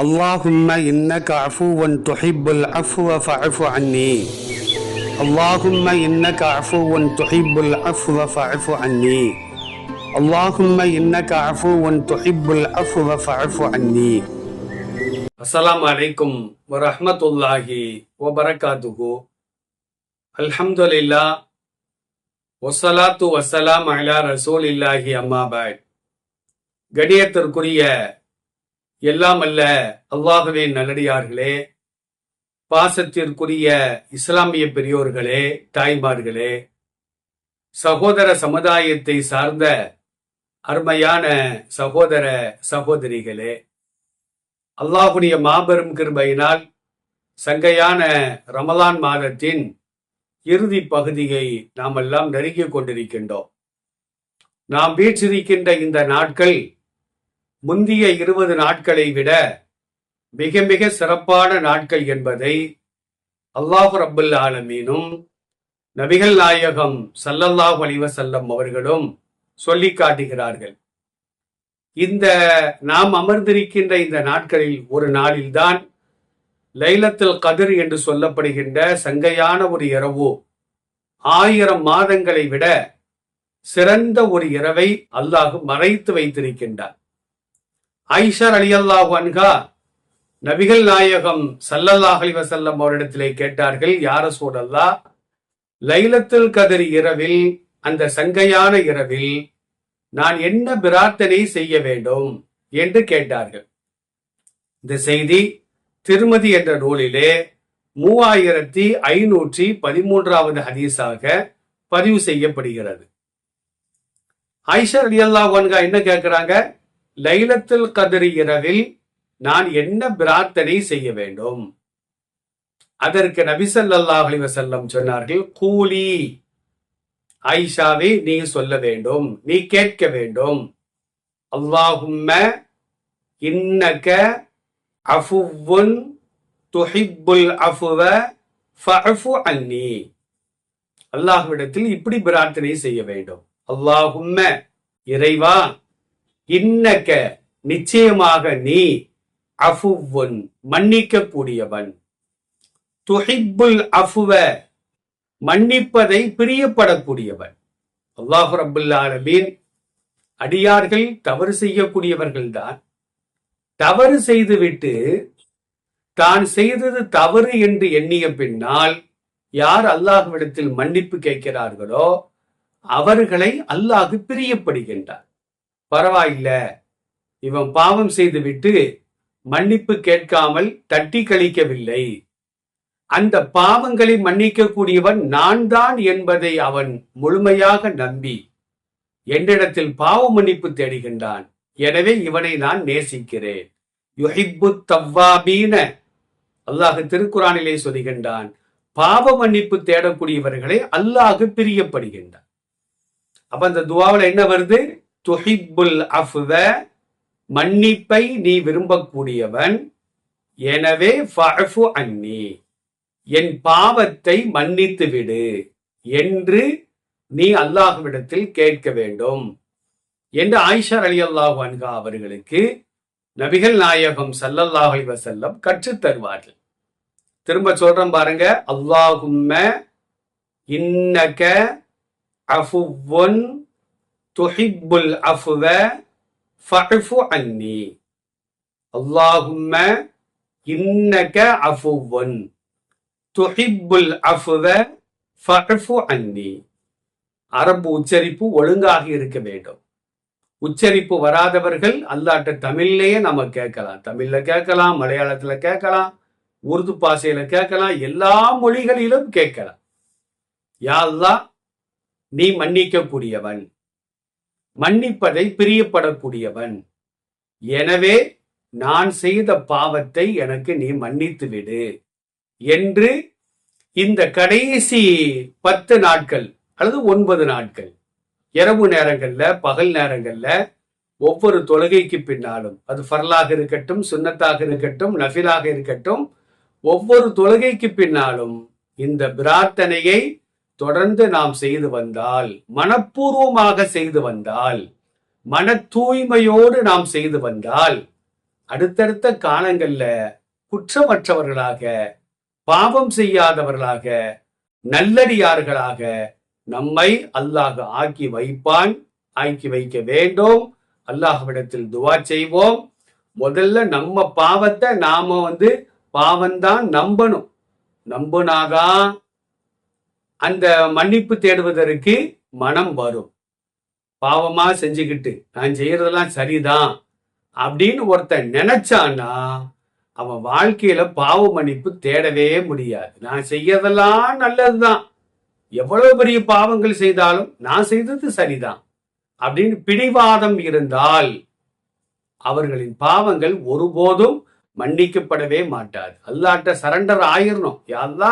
اللهم إنك عفو تحب العفو فاعف عني اللهم إنك عفو تحب العفو فاعف عني اللهم إنك عفو تحب العفو فاعف عني السلام عليكم ورحمة الله وبركاته الحمد لله والصلاة والسلام على رسول الله أما بعد கணியத்திற்குரிய எல்லாம் அல்ல அல்லாஹுவின் நல்லடியார்களே பாசத்திற்குரிய இஸ்லாமிய பெரியோர்களே தாய்மார்களே சகோதர சமுதாயத்தை சார்ந்த அருமையான சகோதர சகோதரிகளே அல்லாஹுடைய மாபெரும் கிருபையினால் சங்கையான ரமலான் மாதத்தின் இறுதி பகுதியை நாம் எல்லாம் நெருங்கிக் கொண்டிருக்கின்றோம். நாம் வீற்றிருக்கின்ற இந்த நாட்கள் முந்திய இருபது நாட்களை விட மிக மிக சிறப்பான நாட்கள் என்பதை அல்லாஹு ரபுல் ஆலமீனும் நபிகள் நாயகம் சல்லல்லாஹ் அலிவசல்லம் அவர்களும் சொல்லி காட்டுகிறார்கள். இந்த நாம் அமர்ந்திருக்கின்ற இந்த நாட்களில் ஒரு நாளில்தான் லைலத்தில் கதிர் என்று சொல்லப்படுகின்ற சங்கையான ஒரு இரவு ஆயிரம் மாதங்களை விட சிறந்த ஒரு இரவை அல்லாஹ் மறைத்து வைத்திருக்கின்றார் ஐஷர் அலி அல்லாஹு அன்கா நபிகள் நாயகம் சல்லல்லாஹ் அலி வசல்லம் அவரிடத்திலே கேட்டார்கள் யார சூழல்லா? லைலத்துல் கதிர் இரவில் அந்த சங்கையான இரவில் நான் என்ன பிரார்த்தனை செய்ய வேண்டும்? என்று கேட்டார்கள். இந்த செய்தி திருமதி என்ற நூலிலே மூவாயிரத்தி ஐநூற்றி பதிமூன்றாவது ஹதீஸாக பதிவு செய்யப்படுகிறது. ஐஷர் அலி அல்லாஹ் என்ன கேட்கிறாங்க? லைலத்தில் கதிர் இரவில் நான் என்ன பிரார்த்தனை செய்ய வேண்டும்? அதற்கு நபிசல்லாஹ் அலி வசல்லம் சொன்னார்கள் கூலி ஆயிஷாவே நீ சொல்ல வேண்டும் நீ கேட்க வேண்டும். அல்லாஹும்ம இன்னக அஃபுவுன் துஹிப்புல் அஃபுவ ஃபஃபு அன்னி. அல்லாஹ்விடத்தில் இப்படி பிரார்த்தனை செய்ய வேண்டும். அல்லாஹும்ம இறைவா இன்னக்க நிச்சயமாக நீ அஃபுவுன் மன்னிக்க கூடியவன் துஹிப்புல் அஃபுவ மன்னிப்பதை பிரியப்படக்கூடியவன். அல்லாஹு ரபுல்லாலமீன் அடியார்கள் தவறு செய்யக்கூடியவர்கள் தான் தவறு செய்துவிட்டு தான் செய்தது தவறு என்று எண்ணிய பின்னால் யார் அல்லாஹ்விடத்தில் மன்னிப்பு கேட்கிறார்களோ அவர்களை அல்லாஹு பிரியப்படுகின்றார் பரவாயில்ல. இவன் பாவம் செய்துவிட்டு மன்னிப்பு கேட்காமல் தட்டி கழிக்கவில்லை. அந்த பாவங்களை மன்னிக்கக்கூடியவன் நான் தான் என்பதை அவன் முழுமையாக நம்பி என்னிடத்தில் பாவ மன்னிப்பு தேடுகின்றான். எனவே இவனை நான் நேசிக்கிறேன். யுஹிப்பு தவ்வாபீன. அல்லாஹ் திருக்குறானிலே சொல்கின்றான் பாவ மன்னிப்பு தேடக்கூடியவர்களை அல்லாஹ் பிரியப்படுகின்றான். அப்ப அந்த துவாவில் என்ன வருது? துஹிப்புல் அஃவ மன்னிப்பை நீ விரும்பக்கூடியவன். எனவே ஃபஅஃபு அன்னி என் பாவத்தை மன்னித்து விடு என்று நீ அல்லாஹ்விடத்தில் கேட்க வேண்டும் என்று ஆயிஷார் அலி அல்லாஹு அன்கா அவர்களுக்கு நபிகள் நாயகம் சல்லல்லாஹ் அலி வசல்லம் கற்றுத் தருவார்கள். திரும்ப சொல்றேன் பாருங்க அல்லாஹும்ம இன்னக அஃபுவுன் துஹிப்புல் அஃபுவ ஃபஃபு அன்னி. அல்லாஹும்ம இன்னக அஃபுவுன். துஹிப்புல் அஃபுவ ஃபஃபு அன்னி. அரபு உச்சரிப்பு ஒழுங்காக இருக்க வேண்டும். உச்சரிப்பு வராதவர்கள் அல்லாட்ட தமிழ்லேயே நம்ம கேட்கலாம். தமிழ்ல கேட்கலாம் மலையாளத்துல கேட்கலாம் உருது பாசையில கேட்கலாம் எல்லா மொழிகளிலும் கேட்கலாம். யா நீ மன்னிக்க கூடியவன் மன்னிப்பதை பிரியப்படக்கூடியவன். எனவே நான் செய்த பாவத்தை எனக்கு நீ மன்னித்து விடு என்று இந்த கடைசி பத்து நாட்கள் அல்லது ஒன்பது நாட்கள் இரவு நேரங்கள்ல பகல் நேரங்கள்ல ஒவ்வொரு தொழுகைக்கு பின்னாலும் அது ஃபர்லாக இருக்கட்டும் சுன்னத்தாக இருக்கட்டும் நஃபிலாக இருக்கட்டும் ஒவ்வொரு தொழுகைக்கு பின்னாலும் இந்த பிரார்த்தனையை தொடர்ந்து நாம் செய்து வந்தால் மனப்பூர்வமாக செய்து வந்தால் மன தூய்மையோடு நாம் செய்து வந்தால் அடுத்தடுத்த காலங்கள்ல குற்றமற்றவர்களாக பாவம் செய்யாதவர்களாக நல்லடியார்களாக நம்மை அல்லாஹ் ஆக்கி வைப்பான் ஆக்கி வைக்க வேண்டும். அல்லாஹ்விடத்தில் துவா செய்வோம். முதல்ல நம்ம பாவத்தை நாம வந்து பாவம்தான் நம்பணும். நம்புனாதான் அந்த மன்னிப்பு தேடுவதற்கு மனம் வரும். பாவமா செஞ்சுக்கிட்டு நான் செய்யறதெல்லாம் சரிதான் அப்படின்னு ஒருத்தன் நினைச்சான்னா அவன் வாழ்க்கையில பாவ மன்னிப்பு தேடவே முடியாது. நான் செய்யறதெல்லாம் நல்லதுதான். எவ்வளவு பெரிய பாவங்கள் செய்தாலும் நான் செய்தது சரிதான் அப்படின்னு பிடிவாதம் இருந்தால் அவர்களின் பாவங்கள் ஒருபோதும் மன்னிக்கப்படவே மாட்டாது. அல்லாட்ட சரண்டர் ஆயிரணும். யாருலா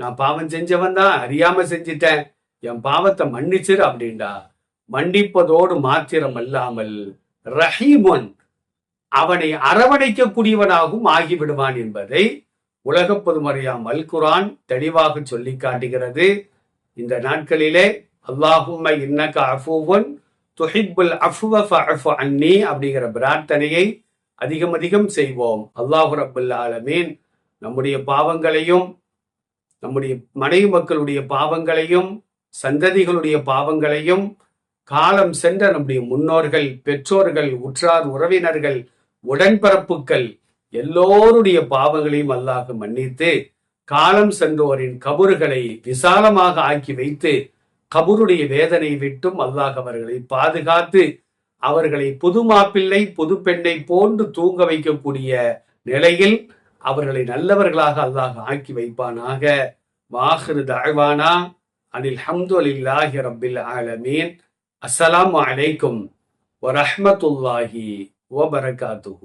நான் பாவம் செஞ்சவன் தான் அறியாம செஞ்சிட்டேன். என் பாவத்தை மன்னிச்சிரு அப்படின்டா மன்னிப்பதோடு மாத்திரம் அல்லாமல் ரஹீமன் அவனை அரவணைக்கக்கூடியவனாகவும் ஆகிவிடுவான் என்பதை உலக பொதுமறையாம் அல் குரான் தெளிவாக சொல்லி காட்டுகிறது. இந்த நாட்களிலே அல்லாஹும் இன்னக அஃபுவன் துஹிப்புல் அஃபுவ அன்னி அப்படிங்கிற பிரார்த்தனையை அதிகம் அதிகம் செய்வோம். அல்லாஹு ரபுல் ஆலமீன். நம்முடைய பாவங்களையும் நம்முடைய மனைவி மக்களுடைய பாவங்களையும் சந்ததிகளுடைய பாவங்களையும் காலம் சென்ற நம்முடைய முன்னோர்கள் பெற்றோர்கள் உற்றார் உறவினர்கள் உடன்பிறப்புகள் எல்லோருடைய பாவங்களையும் அல்லாஹ் மன்னித்து காலம் சென்றோரின் கபறுகளை விசாலமாக ஆக்கி வைத்து கபருடைய வேதனை விட்டும் அல்லாஹ் அவர்களை பாதுகாத்து அவர்களை புது மாப்பிள்ளை புது பெண்ணை போன்று தூங்க வைக்கக்கூடிய நிலையில் அவர்களை நல்லவர்களாக அல்லாஹ் ஆக்கி வைப்பானாக. வாஹரு தாழ்வானா அனில் ஹம்து அலில்லாஹி ரபில் ஆலமீன். அஸ்ஸலாம் அலைக்கும் வரஹ்மத்துல்லாஹி வபரகாத்துஹு.